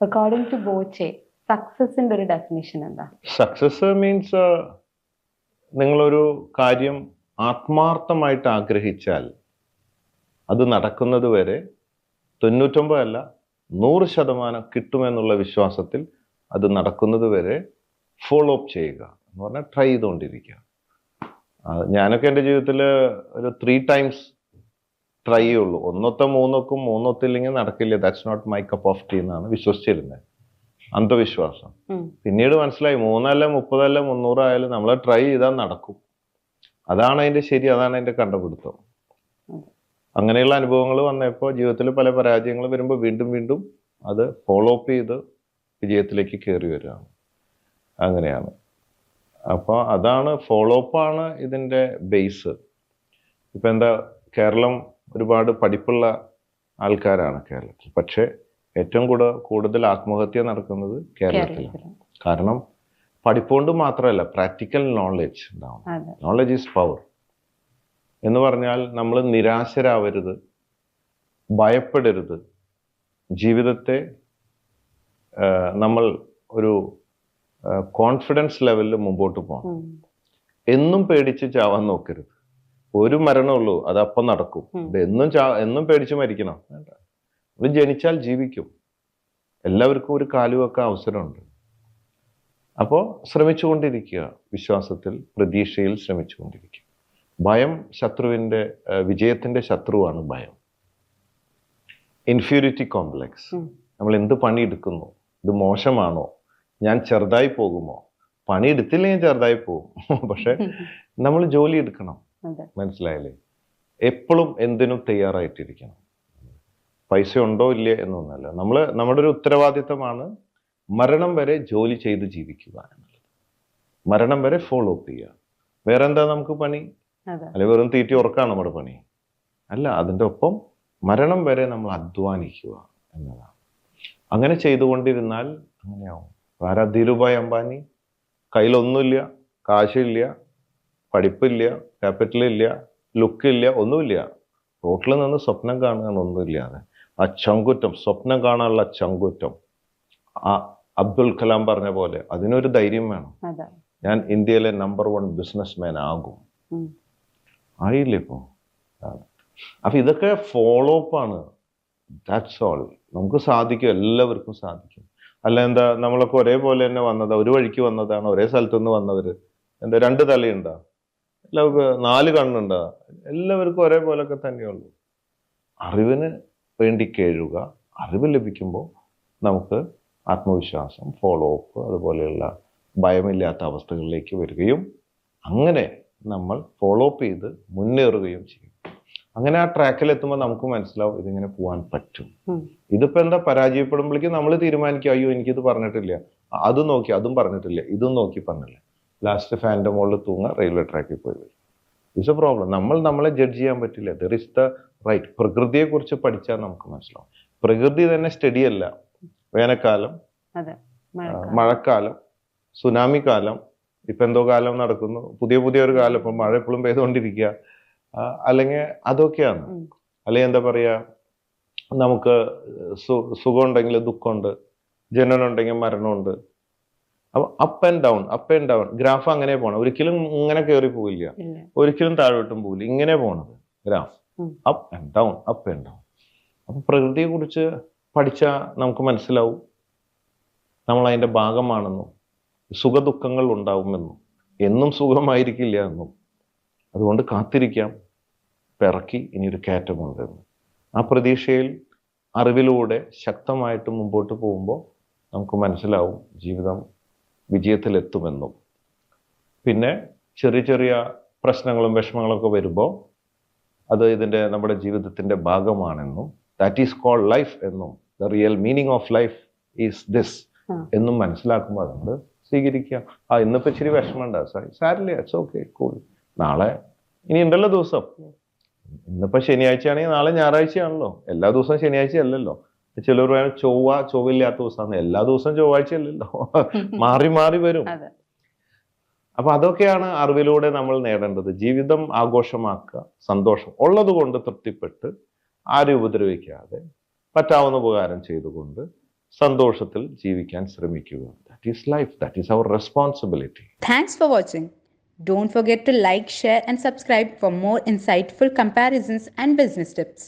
According to Boche സക്സസിന്റെ ഒരു definition എന്താ? Success means നിങ്ങളൊരു കാര്യം ആത്മാർത്ഥമായിട്ട് ആഗ്രഹിച്ചാൽ അത് നടക്കുന്നത് വരെ തൊണ്ണൂറ്റൊമ്പത് അല്ല നൂറ് ശതമാനം കിട്ടുമെന്നുള്ള വിശ്വാസത്തിൽ അത് നടക്കുന്നത് വരെ ഫോളോ അപ്പ് ചെയ്യുക എന്ന് പറഞ്ഞാൽ ട്രൈ ചെയ്തുകൊണ്ടിരിക്കുക. ഞാനൊക്കെ എന്റെ ജീവിതത്തിൽ ഒരു ത്രീ ടൈംസ് ട്രൈ ചെയ്യുള്ളൂ ഒന്നൊത്തെ മൂന്നൊക്കും മൂന്നൊത്തില്ലെങ്കിൽ നടക്കില്ല? That's not my cup of tea എന്നാണ് വിശ്വസിച്ചിരുന്നത്. അന്ധവിശ്വാസം. പിന്നീട് മനസ്സിലായി മൂന്നല്ല മുപ്പതല്ല മുന്നൂറായാലും നമ്മൾ ട്രൈ ചെയ്താൽ നടക്കും. അതാണ് അതിന്റെ ശരി അതാണ് അതിന്റെ കണ്ടുപിടുത്തം. അങ്ങനെയുള്ള അനുഭവങ്ങൾ വന്നപ്പോൾ ജീവിതത്തിൽ പല പരാജയങ്ങൾ വരുമ്പോൾ വീണ്ടും വീണ്ടും അത് ഫോളോ അപ്പ് ചെയ്ത് വിജയത്തിലേക്ക് കയറി വരികയാണ്. അങ്ങനെയാണ്. അപ്പോൾ അതാണ് ഫോളോ അപ്പാണ് ആണ് ഇതിന്റെ ബേസ് ഇപ്പം എന്താ കേരളം ഒരുപാട് പഠിപ്പുള്ള ആൾക്കാരാണ് കേരളത്തിൽ. പക്ഷേ ഏറ്റവും കൂടുതൽ കൂടുതൽ ആത്മഹത്യ നടക്കുന്നത് കേരളത്തിലാണ്. കേരളത്തിൽ കാരണം പഠിപ്പുകൊണ്ട് മാത്രമല്ല പ്രാക്ടിക്കൽ നോളജ് ഉണ്ടാവണം. അതെ. നോളജ് ഈസ് പവർ എന്ന് പറഞ്ഞാൽ നമ്മൾ നിരാശരാവരുത് ഭയപ്പെടരുത്. ജീവിതത്തെ നമ്മൾ ഒരു കോൺഫിഡൻസ് ലെവലിൽ മുമ്പോട്ട് പോകണം. എന്നും പേടിച്ച് ചാവാൻ നോക്കരുത്. ഒരു മരണമുള്ളൂ അത് അപ്പം നടക്കും. എന്നും എന്നും പേടിച്ച് മരിക്കണം. വേണ്ട. നമ്മൾ ജനിച്ചാൽ ജീവിക്കും. എല്ലാവർക്കും ഒരു കാലുവെക്കാൻ അവസരമുണ്ട്. അപ്പോൾ ശ്രമിച്ചുകൊണ്ടിരിക്കുക. വിശ്വാസത്തിൽ പ്രതീക്ഷയിൽ ശ്രമിച്ചുകൊണ്ടിരിക്കുക. ഭയം ശത്രുവിന്റെ വിജയത്തിന്റെ ശത്രുവാണ് ഭയം. Inferiority complex. നമ്മൾ എന്ത് പണിയെടുക്കുന്നു? ഇത് മോശമാണോ? ഞാൻ ചെറുതായി പോകുമോ? പണിയെടുത്തില്ലെങ്കിൽ ചെറുതായി പോകും. പക്ഷെ നമ്മൾ ജോലി എടുക്കണം. മനസ്സിലായില്ലേ? എപ്പോഴും എന്തിനും തയ്യാറായിട്ടിരിക്കണം. പൈസ ഉണ്ടോ ഇല്ലേ എന്നൊന്നല്ല നമ്മൾ നമ്മുടെ ഒരു ഉത്തരവാദിത്തമാണ് മരണം വരെ ജോലി ചെയ്ത് ജീവിക്കുക എന്നുള്ളത്. മരണം വരെ ഫോളോ അപ്പ് ചെയ്യുക. വേറെ എന്താ നമുക്ക് പണി? അല്ലെ വെറും തീറ്റി ഉറക്കാണ് നമ്മുടെ പണി? അല്ല അതിന്റെ ഒപ്പം മരണം വരെ നമ്മൾ അധ്വാനിക്കുക എന്നതാണ്. അങ്ങനെ ചെയ്തുകൊണ്ടിരുന്നാൽ അങ്ങനെയാവും. ആരാ ധീരുഭായ് അംബാനി? കയ്യിലൊന്നുമില്ല കാശില്ല പഠിപ്പില്ല ക്യാപിറ്റൽ ഇല്ല ലുക്ക് ഇല്ല ഒന്നുമില്ല. റോട്ടിൽ നിന്ന് സ്വപ്നം കാണുക ഒന്നുമില്ലാതെ. ആ ചങ്കുറ്റം സ്വപ്നം കാണാനുള്ള ചങ്കുറ്റം. ആ അബ്ദുൽ കലാം പറഞ്ഞ പോലെ അതിനൊരു ധൈര്യം വേണം. ഞാൻ ഇന്ത്യയിലെ നമ്പർ വൺ ബിസിനസ്മാൻ ആകും. ഉം. ആയില്ലേ ഇപ്പോ. അപ്പൊ ഇതൊക്കെ ഫോളോ അപ്പ് ആണ്. ദാറ്റ്സ് ഓൾ നമുക്ക് സാധിക്കും എല്ലാവർക്കും സാധിക്കും. അല്ല എന്താ നമ്മളൊക്കെ ഒരേപോലെ തന്നെ വന്നതാ? ഒരു വഴിക്ക് വന്നതാണ് ഒരേ സ്ഥലത്തു നിന്ന് വന്നവര്. എന്താ രണ്ട് തലയുണ്ടാ? എല്ലാവർക്കും നാല് കണ്ണുണ്ട്. എല്ലാവർക്കും ഒരേപോലൊക്കെ തന്നെയുള്ളൂ. അറിവിന് വേണ്ടി കേഴുക അറിവ് ലഭിക്കുമ്പോൾ നമുക്ക് ആത്മവിശ്വാസം ഫോളോ അപ്പ് അതുപോലെയുള്ള ഭയമില്ലാത്ത അവസ്ഥകളിലേക്ക് വരികയും അങ്ങനെ നമ്മൾ ഫോളോ അപ്പ് ചെയ്ത് മുന്നേറുകയും ചെയ്യും. അങ്ങനെ ആ ട്രാക്കിൽ എത്തുമ്പോൾ നമുക്ക് മനസ്സിലാവും ഇതിങ്ങനെ പോകാൻ പറ്റും. ഇതിപ്പോൾ ഇതിപ്പോ എന്താ പരാജയപ്പെടുമ്പോഴേക്കും നമ്മൾ തീരുമാനിക്കും അയ്യോ എനിക്കിത് പറഞ്ഞിട്ടില്ല. അത് നോക്കി അതും പറഞ്ഞിട്ടില്ല ഇതും നോക്കി പറഞ്ഞില്ല. ലാസ്റ്റ് ഫാന്റെ മുകളിൽ തൂങ്ങുക റെയിൽവേ ട്രാക്കിൽ പോയി. വരും ഇറ്റ്സ് എ പ്രോബ്ലം നമ്മൾ നമ്മളെ ജഡ്ജ് ചെയ്യാൻ പറ്റില്ല. ദർ ഇസ് ദ റൈറ്റ് പ്രകൃതിയെക്കുറിച്ച് പഠിച്ചാൽ നമുക്ക് മനസ്സിലാവും. പ്രകൃതി തന്നെ സ്റ്റഡി അല്ല. വേനൽക്കാലം മഴക്കാലം. സുനാമി കാലം. ഇപ്പൊ എന്തോ കാലം നടക്കുന്നു. പുതിയ പുതിയ ഒരു കാലം. ഇപ്പം മഴ എപ്പോഴും പെയ്തുകൊണ്ടിരിക്കുക. അല്ലെങ്കിൽ അതൊക്കെയാണ്. അല്ലെങ്കിൽ എന്താ പറയുക നമുക്ക് സുഖമുണ്ടെങ്കിൽ ദുഃഖമുണ്ട്. ജനനമുണ്ടെങ്കിൽ മരണമുണ്ട്. അപ്പൊ up and down up and down graph അങ്ങനെ പോകണം ഒരിക്കലും ഇങ്ങനെ കയറി പോവില്ല. ഒരിക്കലും താഴോട്ടും പോവില്ല. ഇങ്ങനെ പോണത്. Graph. Up and down up and down അപ്പൊ പ്രകൃതിയെ കുറിച്ച് പഠിച്ചാൽ നമുക്ക് മനസ്സിലാവും. നമ്മൾ അതിന്റെ ഭാഗമാണെന്നും സുഖദുഃഖങ്ങൾ ഉണ്ടാവുമെന്നും എന്നും സുഖമായിരിക്കില്ല എന്നും. അതുകൊണ്ട് കാത്തിരിക്കാം. പിറക്കി ഇനിയൊരു കയറ്റമുണ്ടെന്ന് ആ പ്രതീക്ഷയിൽ അറിവിലൂടെ ശക്തമായിട്ട് മുമ്പോട്ട് പോകുമ്പോൾ നമുക്ക് മനസ്സിലാവും ജീവിതം വിജയത്തിലെത്തുമെന്നും. പിന്നെ ചെറിയ ചെറിയ പ്രശ്നങ്ങളും വിഷമങ്ങളൊക്കെ വരുമ്പോൾ അത് ഇതിന്റെ നമ്മുടെ ജീവിതത്തിന്റെ ഭാഗമാണെന്നും ദാറ്റ് ഈസ് കോൾ ലൈഫ് എന്നും the real meaning of life is this. എന്നും മനസ്സിലാക്കുമ്പോൾ അതുകൊണ്ട് സ്വീകരിക്കുക. ആ ഇന്നിപ്പോൾ ഇച്ചിരി വിഷമമുണ്ട് സാരില്ല ഇറ്റ്സ് ഓക്കെ കൂൾ നാളെ ഇനി ഉണ്ടല്ലോ ദിവസം. ഇന്നിപ്പോൾ ശനിയാഴ്ചയാണെങ്കിൽ നാളെ ഞായറാഴ്ചയാണല്ലോ. എല്ലാ ദിവസവും ശനിയാഴ്ച അല്ലല്ലോ ചിലർ പറയുന്നത് ചൊവ്വ ചൊവ്വില്ലാത്ത ദിവസമാണ് എല്ലാ ദിവസവും ചൊവ്വാഴ്ച അല്ലല്ലോ മാറി മാറി വരും. അപ്പൊ അതൊക്കെയാണ് അറിവിലൂടെ നമ്മൾ നേടേണ്ടത്. ജീവിതം ആഘോഷമാക്കുക സന്തോഷം ഉള്ളത് കൊണ്ട് തൃപ്തിപ്പെട്ട് ആരും ഉപദ്രവിക്കാതെ പറ്റാവുന്ന ഉപകാരം ചെയ്തുകൊണ്ട് സന്തോഷത്തിൽ ജീവിക്കാൻ ശ്രമിക്കുക. That is life that is our responsibility Thanks for watching. Don't forget to like, share, and subscribe for more insightful comparisons and business tips.